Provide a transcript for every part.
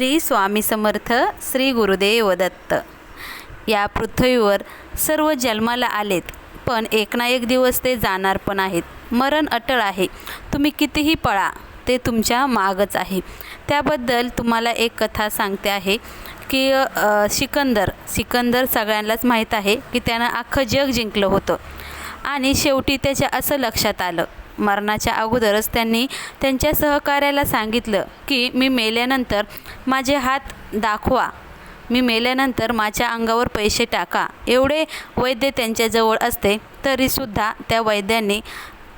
श्री स्वामी समर्थ श्री गुरुदेव दत्त. या पृथ्वीवर सर्व जन्माला आलेत पण एक ना एक दिवस ते जाणार पण आहेत. मरण अटळ आहे. तुम्ही कितीही पळा ते तुमच्या मागच आहे. त्याबद्दल तुम्हाला एक कथा सांगते आहे की सिकंदर सिकंदर सगळ्यांनाच माहीत आहे की त्यानं अख्खं जग जिंकलं होतं. आणि शेवटी त्याच्या असं लक्षात आलं मरणाच्या अगोदरच त्यांनी त्यांच्या सहकार्याला सांगितलं की मी मेल्यानंतर माझे हात दाखवा. मी मेल्यानंतर माझ्या अंगावर पैसे टाका. एवढे वैद्य त्यांच्याजवळ असते तरीसुद्धा त्या वैद्यांनी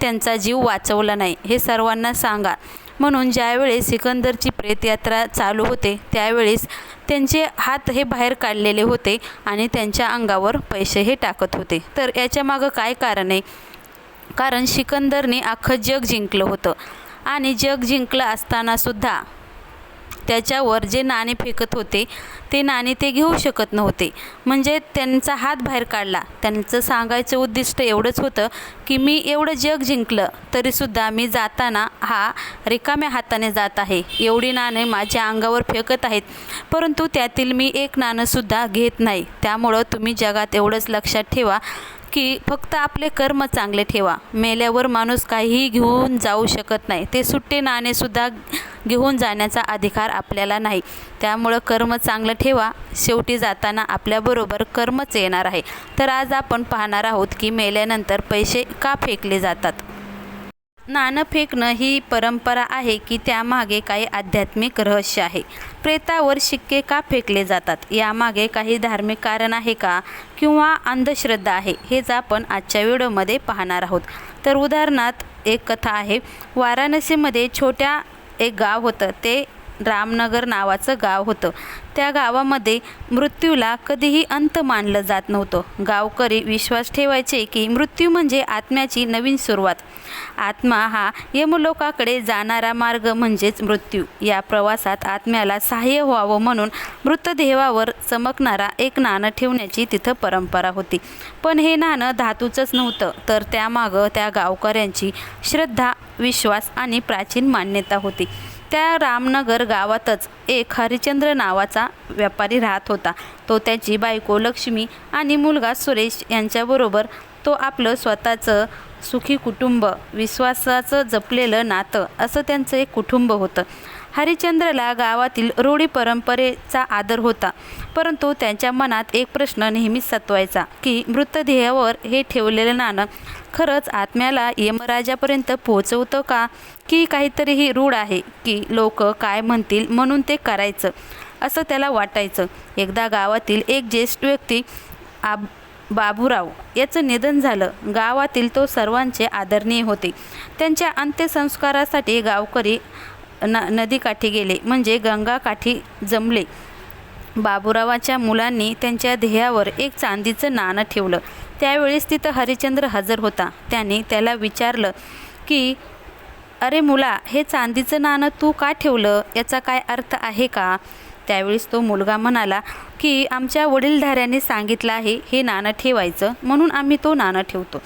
त्यांचा जीव वाचवला नाही. हे सर्वांना सांगा. म्हणून ज्यावेळेस सिकंदरची प्रेतयात्रा चालू होते त्यावेळेस त्यांचे हात हे बाहेर काढलेले होते आणि त्यांच्या अंगावर पैसे हे टाकत होते. तर याच्यामागं काय कारण आहे? कारण सिकंदरने अख्खं जग जिंकलं होतं. आणि जग जिंकलं असतानासुद्धा त्याच्यावर जे नाणे फेकत होते ते नाणे ते घेऊ शकत नव्हते. म्हणजे त्यांचा हात बाहेर काढला. त्यांचं सांगायचं उद्दिष्ट एवढंच होतं की मी एवढं जग जिंकलं तरीसुद्धा मी जाताना हा रिकाम्या हाताने जात आहे. एवढी नाणे माझ्या अंगावर फेकत आहेत. परंतु त्यातील मी एक नाणंसुद्धा घेत नाही. त्यामुळं तुम्ही जगात एवढंच लक्षात ठेवा. की फक्त आपले कर्म चांगले ठेवा. मेल्यावर माणूस काहीही घेऊन जाऊ शकत नाही. ते सुट्टे नाणेसुद्धा घेऊन जाण्याचा अधिकार आपल्याला नाही. त्यामुळं कर्म चांगलं ठेवा. शेवटी जाताना आपल्याबरोबर कर्मच येणार आहे. तर आज आपण पाहणार आहोत की मेल्यानंतर पैसे का फेकले जातात? नाणं फेकणं ही परंपरा आहे की त्यामागे काही आध्यात्मिक रहस्य आहे. प्रेतावर शिक्के का फेकले जातात? यामागे काही धार्मिक कारण आहे का? किंवा अंधश्रद्धा आहे? हेच आपण आजच्या व्हिडिओमध्ये पाहणार आहोत. तर उदाहरणार्थ एक कथा आहे. वाराणसीमध्ये छोट्या एक गाव होतं. ते रामनगर नावाचं गाव होतं. त्या गावामध्ये मृत्यूला कधीही अंत मानलं जात नव्हतं. गावकरी विश्वास ठेवायचे की मृत्यू म्हणजे आत्म्याची नवीन सुरुवात. आत्मा हा यमलोकाकडे जाणारा मार्ग म्हणजेच मृत्यू. या प्रवासात आत्म्याला सहाय्य व्हावं म्हणून मृतदेहावर चमकणारा एक नाणं ठेवण्याची तिथं परंपरा होती. पण हे नाणं धातूचंच नव्हतं तर त्यामागं त्या गावकऱ्यांची श्रद्धा विश्वास आणि प्राचीन मान्यता होती. त्या रामनगर गावातच एक हरिचंद्र नावाचा व्यापारी राहत होता. तो त्याची बायको लक्ष्मी आणि मुलगा सुरेश यांच्याबरोबर तो आपलं स्वतःचं सुखी कुटुंब विश्वासाचं जपलेलं नातं असं त्यांचं एक कुटुंब होतं. हरिचंद्रला गावातील रूढी परंपरेचा आदर होता परंतु त्यांच्या मनात एक प्रश्न नेहमीच सत्वायचा की मृतदेहावर हे ठेवलेलं नाणं खरंच आत्म्याला यमराजापर्यंत पोहोचवतं का? की काहीतरी ही रूढ आहे की लोक काय म्हणतील म्हणून ते करायचं असं त्याला वाटायचं. एकदा गावातील एक ज्येष्ठ व्यक्ती आब बाबूराव याचं निधन झालं. गावातील तो सर्वांचे आदरणीय होते. त्यांच्या अंत्यसंस्कारासाठी गावकरी न नदीकाठी गेले. म्हणजे गंगाकाठी जमले. बाबुरावाच्या मुलांनी त्यांच्या ध्येयावर एक चांदीचं नाणं ठेवलं. त्यावेळेस तिथं हरिचंद्र हजर होता. त्याने त्याला विचारलं की अरे मुला हे चांदीचं नाणं तू का ठेवलं? याचा काय अर्थ आहे का? त्यावेळेस तो मुलगा म्हणाला की आमच्या वडीलधाऱ्याने सांगितलं आहे हे नाणं ठेवायचं. म्हणून आम्ही तो नाणं ठेवतो.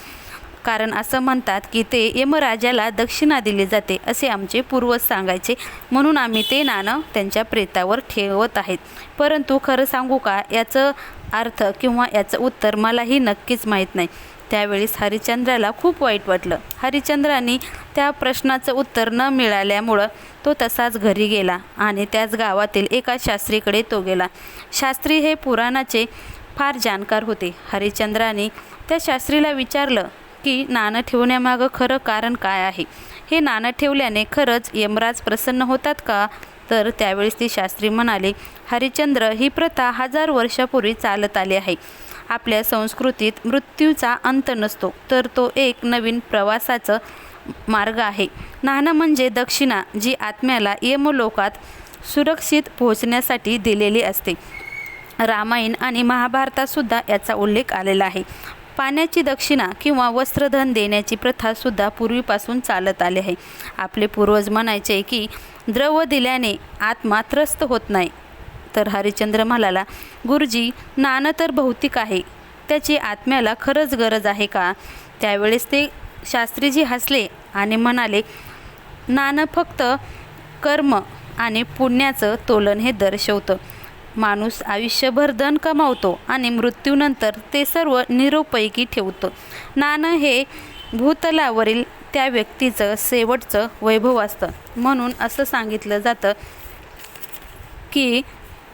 कारण असं म्हणतात की ते यमराजाला दक्षिणा दिली जाते असे आमचे पूर्वज सांगायचे. म्हणून आम्ही ते नाणं त्यांच्या प्रेतावर ठेवत आहेत. परंतु खरं सांगू का याचं अर्थ किंवा याचं उत्तर मलाही नक्कीच माहीत नाही. त्यावेळेस हरिश्चंद्राला खूप वाईट वाटलं. हरिचंद्रांनी त्या प्रश्नाचं उत्तर न मिळाल्यामुळं तो तसाच घरी गेला आणि त्याच गावातील एका शास्त्रीकडे तो गेला. शास्त्री हे पुराणाचे फार जाणकार होते. हरिश्चंद्राने त्या शास्त्रीला विचारलं की नाणं ठेवण्यामागं खरं कारण काय आहे? हे नाणं ठेवल्याने खरंच यमराज प्रसन्न होतात का? तर त्यावेळेस ते शास्त्री म्हणाले हरिचंद्र ही प्रथा हजार वर्षापूर्वी चालत आली आहे. आपल्या संस्कृतीत मृत्यूचा अंत नसतो तर तो एक नवीन प्रवासाचं मार्ग आहे. नाणं म्हणजे दक्षिणा जी आत्म्याला यमलोकात सुरक्षित पोहोचण्यासाठी दिलेली असते. रामायण आणि महाभारतातसुद्धा याचा उल्लेख आलेला आहे. पाण्याची दक्षिणा किंवा वस्त्रधन देण्याची प्रथासुद्धा पूर्वीपासून चालत आली आहे. आपले पूर्वज म्हणायचे की द्रव दिल्याने आत्मा त्रस्त होत नाही. तर हरिश्चंद्र म्हणाला गुरुजी नाणं तर भौतिक आहे. त्याची आत्म्याला खरंच गरज आहे का? त्यावेळेस ते शास्त्रीजी हसले आणि म्हणाले नाणं फक्त कर्म आणि पुण्याचं तोलन हे दर्शवतं. माणूस आयुष्यभर धन कमावतो आणि मृत्यूनंतर ते सर्व निरोपैकी ठेवतो. नाणं हे भूतलावरील त्या व्यक्तीचं शेवटचं वैभव असतं. म्हणून असं सांगितलं जातं की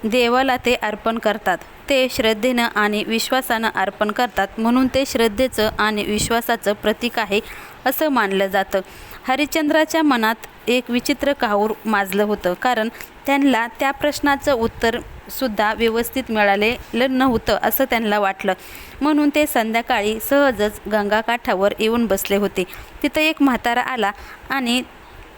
देवाला ते अर्पण करतात. ते श्रद्धेनं आणि विश्वासानं अर्पण करतात. म्हणून ते श्रद्धेचं आणि विश्वासाचं प्रतीक आहे असं मानलं जातं. हरिश्चंद्राच्या मनात एक विचित्र काहूर माजलं होतं. कारण त्यांना त्या प्रश्नाचं उत्तर सुद्धा व्यवस्थित मिळालेलं नव्हतं असं त्यांना वाटलं. म्हणून ते संध्याकाळी सहजच गंगाकाठावर येऊन बसले होते. तिथं एक म्हातारा आला आणि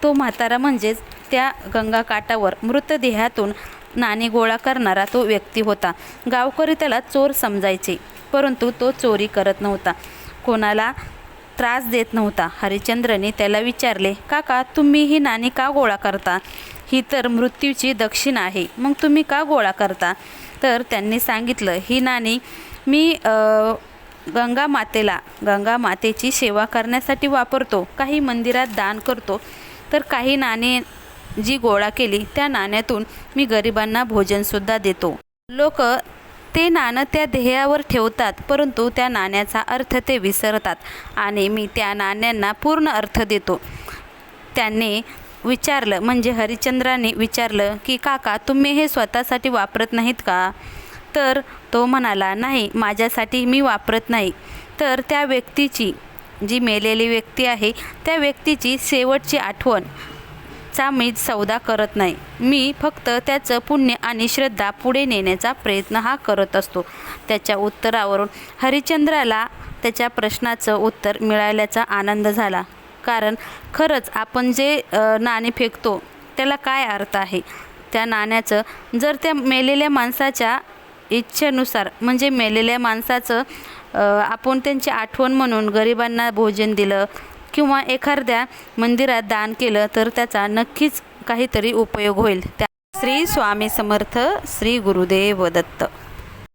तो म्हातारा म्हणजेच त्या गंगाकाठावर मृतदेहातून नाणी गोळा करणारा तो व्यक्ती होता. गावकरी त्याला चोर समजायचे परंतु तो चोरी करत नव्हता. कोणाला त्रास देत नव्हता. हरिचंद्रने त्याला विचारले काका तुम्ही ही नाणी का गोळा करता? ही तर मृत्यूची दक्षिणा आहे. मग तुम्ही का गोळा करता? तर त्यांनी सांगितलं ही नाणी मी गंगा मातेला गंगा मातेची सेवा करण्यासाठी वापरतो. काही मंदिरात दान करतो. तर काही नाणी जी गोळा केली त्या नाण्यातून मी गरिबांना भोजनसुद्धा देतो. लोक ते नाणं त्या ध्येयावर ठेवतात परंतु त्या नाण्याचा अर्थ ते विसरतात आणि मी त्या नाण्यांना पूर्ण अर्थ देतो. त्यांनी विचारलं म्हणजे हरिश्चंद्राने विचारलं की काका तुम्ही हे स्वतःसाठी वापरत नाहीत का? तर तो म्हणाला नाही माझ्यासाठी मी वापरत नाही. तर त्या व्यक्तीची जी मेलेली व्यक्ती आहे त्या व्यक्तीची शेवटची आठवण चा मी सौदा करत नाही. मी फक्त त्याचं पुण्य आणि श्रद्धा पुढे नेण्याचा प्रयत्न हा करत असतो. त्याच्या उत्तरावरून हरिश्चंद्राला त्याच्या प्रश्नाचं उत्तर मिळाल्याचा आनंद झाला. कारण खरंच आपण जे नाणे फेकतो त्याला काय अर्थ आहे? त्या नाण्याचं जर त्या मेलेल्या माणसाच्या इच्छेनुसार म्हणजे मेलेल्या माणसाचं आपण त्यांची आठवण म्हणून गरिबांना भोजन दिलं किंवा एखाद्या मंदिरात दान केलं तर त्याचा नक्कीच काहीतरी उपयोग होईल. त्या श्री स्वामी समर्थ श्री गुरुदेव दत्त.